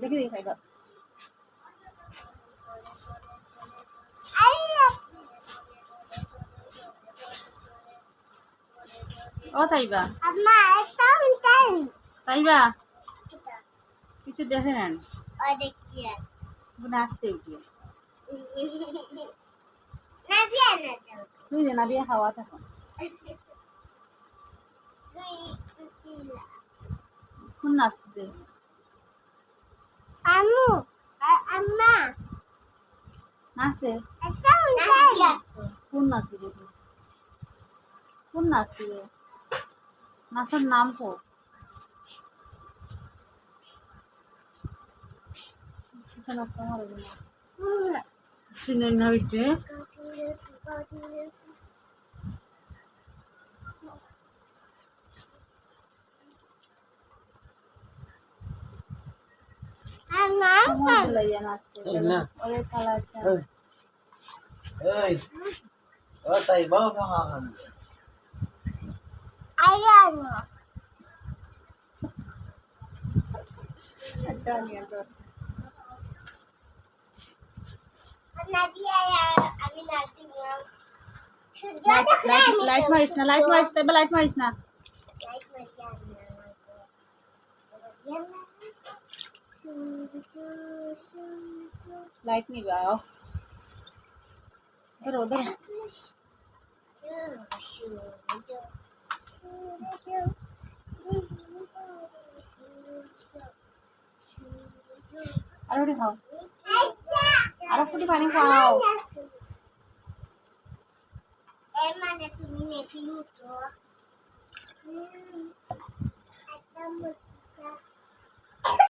দেখি দেখি খাইবা ও তাইবা. তাইবা কিছু দেখে yan. নাচতে উঠিয়ে. তুই না দিয়ে খাওয়া থাকো Sila. কোন নাচতে Ah, Amma. নাচতে. কোন তুই কোন নাচবে নাচের নাম কো? নাচতে পারবে না। চিনেন না হচ্ছে লাইট লাইট মারিস না লাইট মারিস না এবার লাইট মারিস না Like Mariana. Mariana. লাইট নিবে আও ধরো ধরো আর ওটি খাও আরও ফুটি পানি খাও Eh, mana tu ni